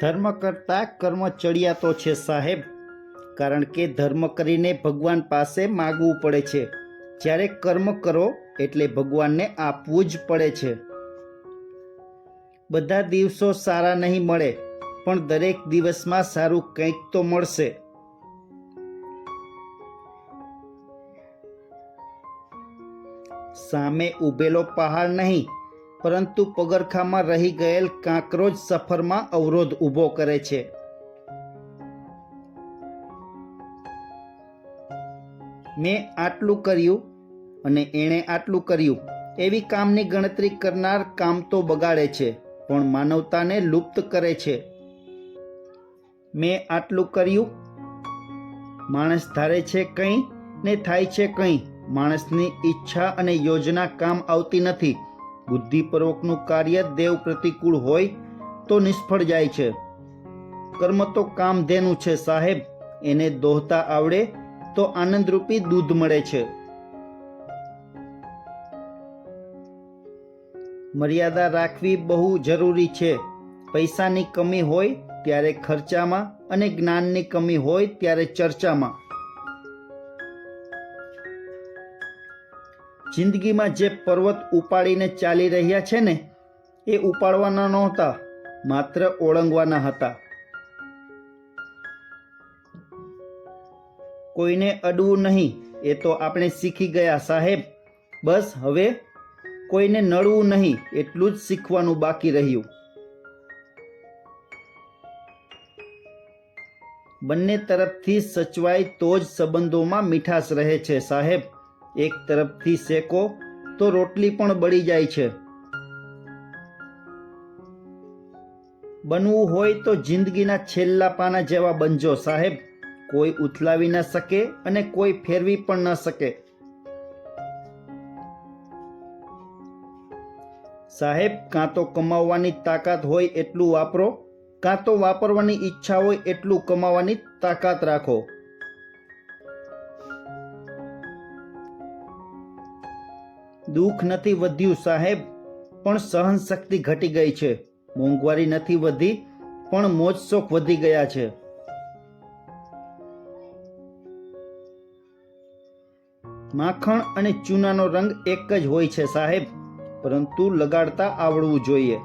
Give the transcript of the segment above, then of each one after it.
ધર્મ કરતાં કર્મ ચડિયાતો છે સાહેબ. કારણ કે ધર્મ કરીને ભગવાન પાસે માગવું પડે છે. જ્યારે કર્મ કરો એટલે ભગવાનને આપવું જ પડે છે. બધા દિવસો સારા નહીં મળે, પણ દરેક દિવસમાં સારું કંઈક તો મળશે. સામે ઊભેલો પહાડ નહીં પરંતુ પગરખામાં રહી ગયેલ કાંકરોજ સફરમાં અવરોધ ઊભો કરે છે. મેં આટલું કર્યું અને એણે આટલું કર્યું. એવી કામની ગણતરી કરનાર કામ તો બગાડે છે, પણ માનવતાને લુપ્ત કરે છે. મેં આટલું કર્યું. માણસ ધારે છે કંઈ ને થાય છે કંઈ. માણસની ઈચ્છા અને યોજના કામ આવતી નથી. બુદ્ધિપૂર્વકનું કાર્ય દેવ પ્રતિકૂળ હોય તો નિષ્ફળ જાય છે. કર્મ તો કામધેનું છે સાહેબ, એને દોહતા આવડે તો આનંદરૂપી દૂધ મળે છે. મર્યાદા રાખવી બહુ જરૂરી છે. પૈસાની કમી હોય ત્યારે ખર્ચામાં અને જ્ઞાનની કમી હોય ત્યારે ચર્ચામાં. જિંદગીમાં જે પર્વત ઉપાડીને ચાલી રહ્યા છે ને, એ ઉપાડવાના નહોતા, માત્ર ઓળંગવાના હતા. કોઈને અડવું નહીં, એ તો આપણે શીખી ગયા, સાહેબ. બસ હવે કોઈને નડવું નહીં, એટલું જ શીખવાનું બાકી રહ્યું. બંને તરફથી સચવાય તો જ સંબંધોમાં મીઠાશ રહે છે, સાહેબ. એક તરફથી શેકો, તો રોટલી પણ બળી જાય છે. બનવું હોય તો જિંદગીના છેલ્લા પાના જેવા બનજો સાહેબ. કોઈ ઉથલાવી ન શકે અને કોઈ ફેરવી પણ ન શકે. સાહેબ, કાં તો કમાવવાની તાકાત હોય એટલું વાપરો, કાં તો વાપરવાની ઈચ્છા હોય એટલું કમાવાની તાકાત રાખો. દુઃખ નથી વધ્યું સાહેબ, પણ સહન શક્તિ ઘટી ગઈ છે. મોંઘવારી નથી વધી, પણ મોજ શોખ વધી ગયા છે. માખણ અને ચૂનાનો રંગ એક જ હોય છે સાહેબ, પરંતુ લગાડતા આવડવું જોઈએ.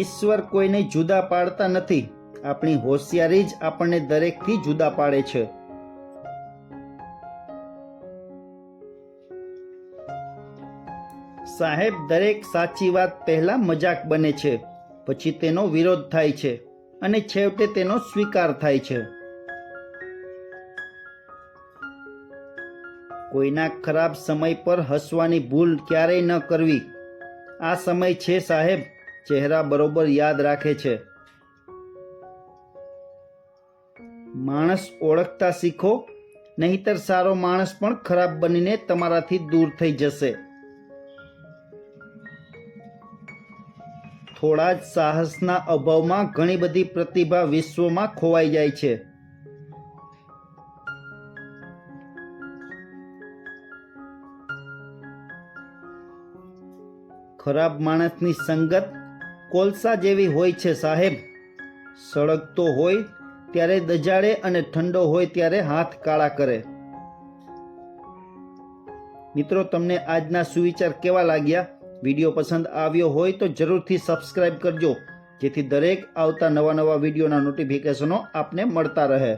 ઈશ્વર કોઈને જુદા પાડતા નથી. આપણી હોશિયારી જ આપણને દરેકથી જુદા પાડે છે. સાહેબ, દરેક સાચી વાત પહેલા મજાક બને છે, પછી તેનો વિરોધ થાય છે અને છેવટે તેનો સ્વીકાર થાય છે. કોઈના ખરાબ સમય પર હસવાની ભૂલ ક્યારેય ન કરવી. આ સમય છે સાહેબ, ચહેરા બરોબર યાદ રાખે છે. માણસ ઓળખતા શીખો, નહીતર સારો માણસ પણ ખરાબ બનીને તમારાથી દૂર થઈ જશે. થોડા જ સાહસના અભાવમાં ઘણી બધી પ્રતિભા વિશ્વમાં ખોવાઈ જાય છે. ખરાબ માણસની સંગત કોલસા જેવી હોય છે સાહેબ. સળગતો હોય ત્યારે દજાડે અને ઠંડો હોય ત્યારે હાથ કાળા કરે. મિત્રો, તમને આજના સુવિચાર કેવા લાગ્યા? વીડિયો પસંદ આવ્યો હોય તો જરૂરથી સબસ્ક્રાઇબ કરજો, જેથી દરેક આવતા નવા નવા વિડીયોના નોટિફિકેશનો આપને મળતા રહે.